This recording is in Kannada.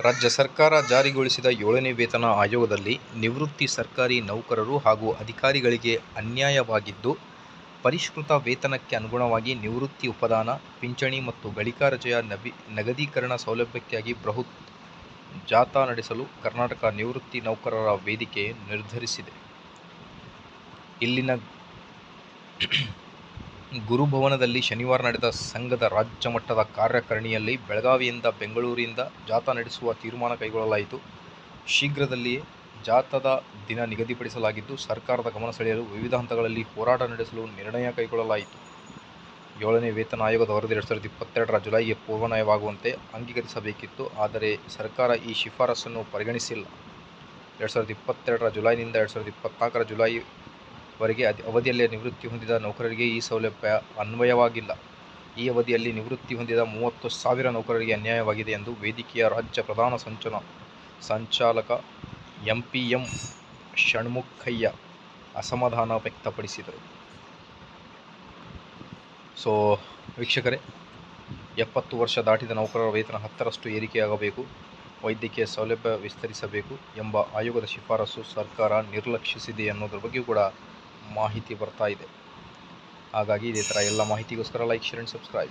ರಾಜ್ಯ ಸರ್ಕಾರ ಜಾರಿಗೊಳಿಸಿದ ಏಳನೇ ವೇತನ ಆಯೋಗದಲ್ಲಿ ನಿವೃತ್ತಿ ಸರ್ಕಾರಿ ನೌಕರರು ಹಾಗೂ ಅಧಿಕಾರಿಗಳಿಗೆ ಅನ್ಯಾಯವಾಗಿದ್ದು, ಪರಿಷ್ಕೃತ ವೇತನಕ್ಕೆ ಅನುಗುಣವಾಗಿ ನಿವೃತ್ತಿ ಉಪದಾನ, ಪಿಂಚಣಿ ಮತ್ತು ಗಳಿಕಾ ರಜೆಯ ನಗದೀಕರಣ ಸೌಲಭ್ಯಕ್ಕಾಗಿ ಬೃಹತ್ ಜಾಥಾ ನಡೆಸಲು ಕರ್ನಾಟಕ ನಿವೃತ್ತಿ ನೌಕರರ ವೇದಿಕೆ ನಿರ್ಧರಿಸಿದೆ. ಇಲ್ಲಿನ ಗುರುಭವನದಲ್ಲಿ ಶನಿವಾರ ನಡೆದ ಸಂಘದ ರಾಜ್ಯ ಮಟ್ಟದ ಕಾರ್ಯಕಾರಿಣಿಯಲ್ಲಿ ಬೆಳಗಾವಿಯಿಂದ ಬೆಂಗಳೂರಿನಿಂದ ಜಾಥಾ ನಡೆಸುವ ತೀರ್ಮಾನ ಕೈಗೊಳ್ಳಲಾಯಿತು. ಶೀಘ್ರದಲ್ಲಿಯೇ ಜಾಥಾದ ದಿನ ನಿಗದಿಪಡಿಸಲಾಗಿದ್ದು, ಸರ್ಕಾರದ ಗಮನ ಸೆಳೆಯಲು ವಿವಿಧ ಹಂತಗಳಲ್ಲಿ ಹೋರಾಟ ನಡೆಸಲು ನಿರ್ಣಯ ಕೈಗೊಳ್ಳಲಾಯಿತು. ಏಳನೇ ವೇತನ ಆಯೋಗದ ವರದಿ ಎರಡು ಸಾವಿರದ ಇಪ್ಪತ್ತೆರಡರ ಜುಲೈಗೆ ಪೂರ್ವನಯವಾಗುವಂತೆ ಅಂಗೀಕರಿಸಬೇಕಿತ್ತು. ಆದರೆ, ಸರ್ಕಾರ ಈ ಶಿಫಾರಸನ್ನು ಪರಿಗಣಿಸಿಲ್ಲ. ಎರಡು ಸಾವಿರದ ಇಪ್ಪತ್ತೆರಡರ ಜುಲೈನಿಂದ ಎರಡು ಸಾವಿರದ ಇಪ್ಪತ್ನಾಲ್ಕರ ಜುಲೈವರೆಗೆ ಅವಧಿಯಲ್ಲಿ ನಿವೃತ್ತಿ ಹೊಂದಿದ ನೌಕರರಿಗೆ ಈ ಸೌಲಭ್ಯ ಅನ್ವಯವಾಗಿಲ್ಲ. ಈ ಅವಧಿಯಲ್ಲಿ ನಿವೃತ್ತಿ ಹೊಂದಿದ ಮೂವತ್ತು ಸಾವಿರ ನೌಕರರಿಗೆ ಅನ್ಯಾಯವಾಗಿದೆ ಎಂದು ವೇದಿಕೆಯ ರಾಜ್ಯ ಪ್ರಧಾನ ಸಂಚನ ಸಂಚಾಲಕ ಎಂ. ಪಿ. ಎಂ. ಷಣ್ಮುಖಯ್ಯ ಅಸಮಾಧಾನ ವ್ಯಕ್ತಪಡಿಸಿದರು. ಸೊ ವೀಕ್ಷಕರೇ, ಎಪ್ಪತ್ತು ವರ್ಷ ದಾಟಿದ ನೌಕರರ ವೇತನ ಹತ್ತರಷ್ಟು ಏರಿಕೆಯಾಗಬೇಕು, ವೈದ್ಯಕೀಯ ಸೌಲಭ್ಯ ವಿಸ್ತರಿಸಬೇಕು ಎಂಬ ಆಯೋಗದ ಶಿಫಾರಸು ಸರ್ಕಾರ ನಿರ್ಲಕ್ಷಿಸಿದೆ ಅನ್ನೋದ್ರ ಬಗ್ಗೆಯೂ ಕೂಡ ಮಾಹಿತಿ ಬರ್ತಾ ಇದೆ. ಹಾಗಾಗಿ ಇದೇ ಥರ ಎಲ್ಲ ಮಾಹಿತಿಗೋಸ್ಕರ ಲೈಕ್, ಶೇರ್ ಅಂಡ್ ಸಬ್ಸ್ಕ್ರೈಬ್